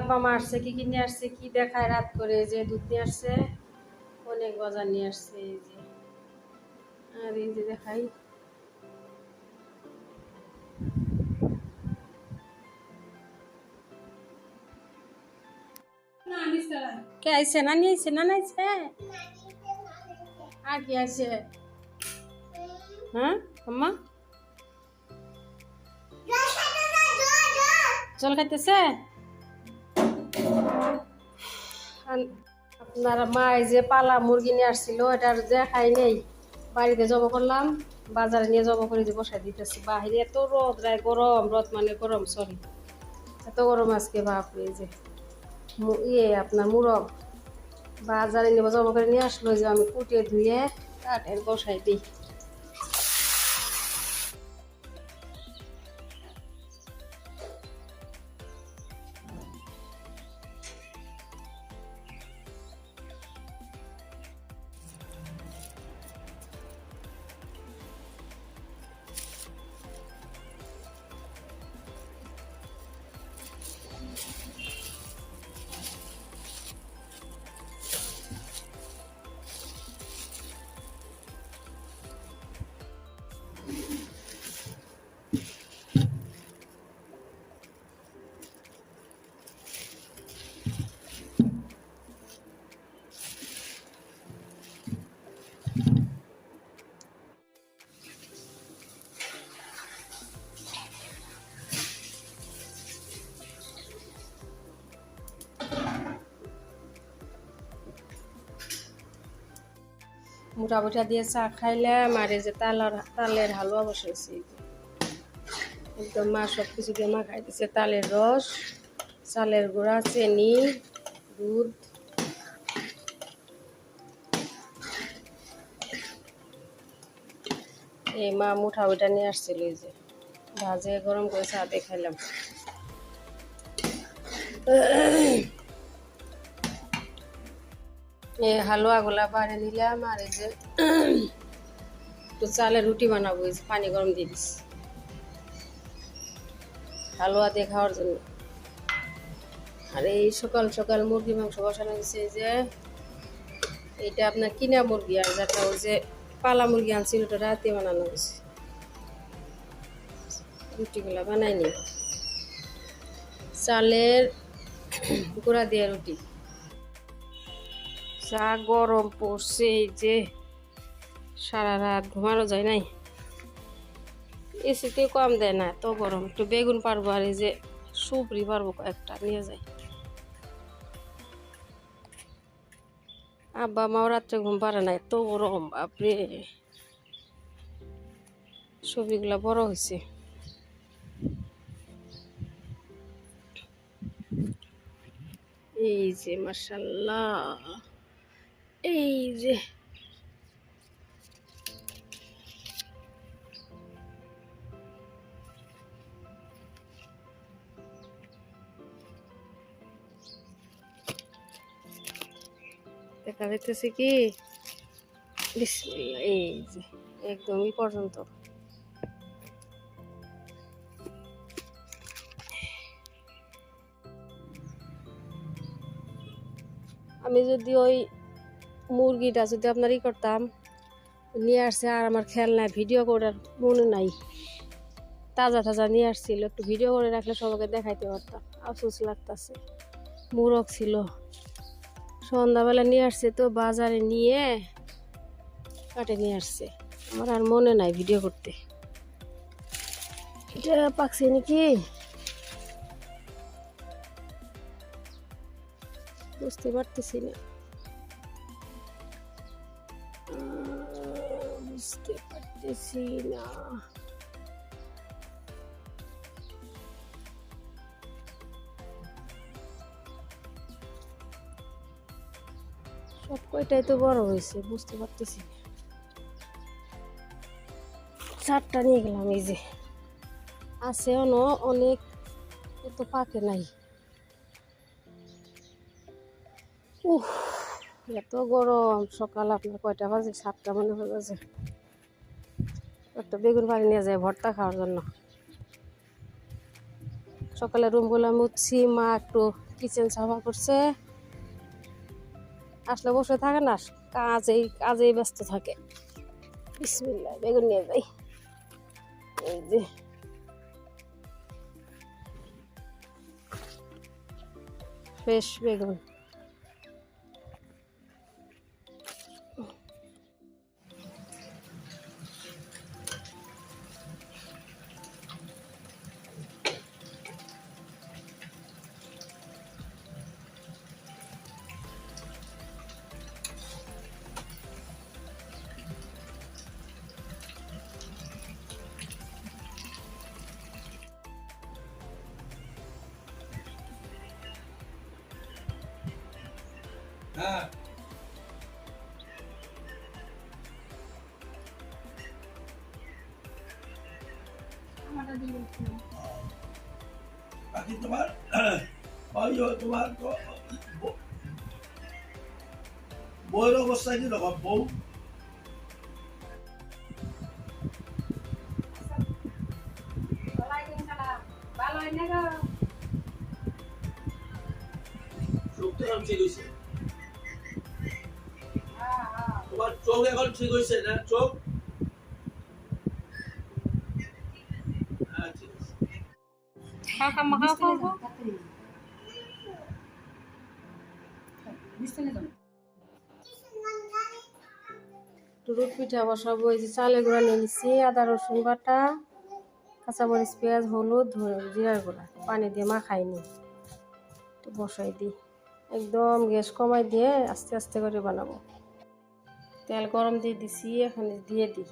আব্বা মা আসছে কি কি নিয়ে আসছে কি দেখায় রাত করে যে দুধ নিয়ে আসছে অনেক বাজার নিয়ে আসছে এই যে। আর এই যে দেখাই। কে আইছে? নানি আইছে নানা আইছে আর কি আছে হ্যাঁ আম্মা? জল খাইতেছে? আপনার মা এই যে পালা মুরগি নিয়ে আসছিল, এটার দেখাই নেই। বাড়িতে জমা করলাম, বাজারে নিয়ে জমা করে দিয়ে বসাই দিতেছি। বাহিরে এত রোদ রায় গরম, রোদ মানে গরম সরি এত গরম আজকে বাপরে এই যে ইয়ে আপনার মুরগ। বাজারে নিয়ে জমা করে নিয়ে আসলো, যে আমি কুটিয়ে ধুয়ে কাঠের বসাই দিই। মোটা মোটা দিয়ে চা খাইলাম, আর এই যে তালার তালের হালুয়া বসেছি একদম মা সব কিছু দিয়ে মা খাইতেছে তালের রস, চালের গুঁড়া, চিনি, দুধ। এই মা মুঠা ওইটা নিয়ে আসছিল এই যে, ভাজে গরম করে চা দিয়ে খাইলাম। এই হালুয়াগুলা বাড়ি নিলাম আর এই যে একটু চালের রুটি বানাবো, এই যে পানি গরম দিয়ে দিস হালুয়া দিয়ে খাওয়ার জন্য। আর এই সকাল সকাল মুরগি মাংস বসানো হয়েছে যে এইটা আপনার কিনা মুরগি, আর যেটা ওই যে পালা মুরগি আনছিল ওটা রাতে বানানো হয়েছে। রুটিগুলা বানাইনি। চালের গুঁড়া দিয়ে রুটি। যা গরম পড়ছে এই যে, সারা রাত ঘুমানো যায় নাই। এসিতে কম দেয় না তো গরম। একটু বেগুন পারব আর এই যে সুপরি পারব কয়েকটা, নিয়ে যাই। আব্বা মাও রাত্রে ঘুম পারে না, এত গরম, বাপরে। ছবিগুলা বড় হয়েছে। এই যে মাসাল্লাহ এই যে। দেখা যাইতেছে কি? এই যে একদমই পর্যন্ত। আমি যদি ওই মুরগিটা যদি আপনার ই করতাম, নিয়ে আসছে আর আমার খেয়াল নাই, ভিডিও করার মনে নাই। তাজা তাজা নিয়ে আসছিল, একটু ভিডিও করে রাখলে সবাইকে দেখাইতে পারতাম। আফসোস লাগতাছে। মুরগ ছিল। সন্ধ্যাবেলা নিয়ে আসছে তো, বাজারে নিয়ে কাটে নিয়ে আসছে। আমার আর মনে নাই ভিডিও করতে। এটা পাকছে নাকি? বুঝতে পারতেছি না। বুঝতে পারতেছি না সব কয়টাই তো বড় হয়েছে বুঝতে পারতেছি চারটা নিয়ে গেলাম এই যে আছে অন অনেক এত পাকে নাই উফ এত গরম, সকাল আপনার কয়টা বাজে? সাতটা মনে হয়ে গেছে একটা বেগুন পানি নিয়ে যায় ভর্তা খাওয়ার জন্য। সকালে রুমগুলো মুছছি মা একটু কিচেন সাফা করছে। আসলে বসে থাকে না, কাজেই কাজেই ব্যস্ত থাকে। বিসমিল্লাহ, বেগুন নিয়ে যাই। এই যে। ফ্রেশ বেগুন। হ্যাঁ বাকি তোমার ওই যে তোমার তো ব- বউয়ের অবস্থা কি রকম বউ চোখ তো এখন ঠিক চোখ এখন ঠিক হয়েছে না চোখ? হ্যাঁ দুধ পিঠা বসাবো এই যে চালে গুঁড়া নিয়ে নিচ্ছি আদা রসুন বাটা কাঁচামরিচ পেঁয়াজ হলুদ জিরার গুঁড়া। পানি দিয়ে মাখাইনি তো বসাই দিই। একদম গ্যাস কমাই দিয়ে আস্তে আস্তে করে বানাবো। তেল গরম দিয়ে দিছি এখন দিয়ে দিই।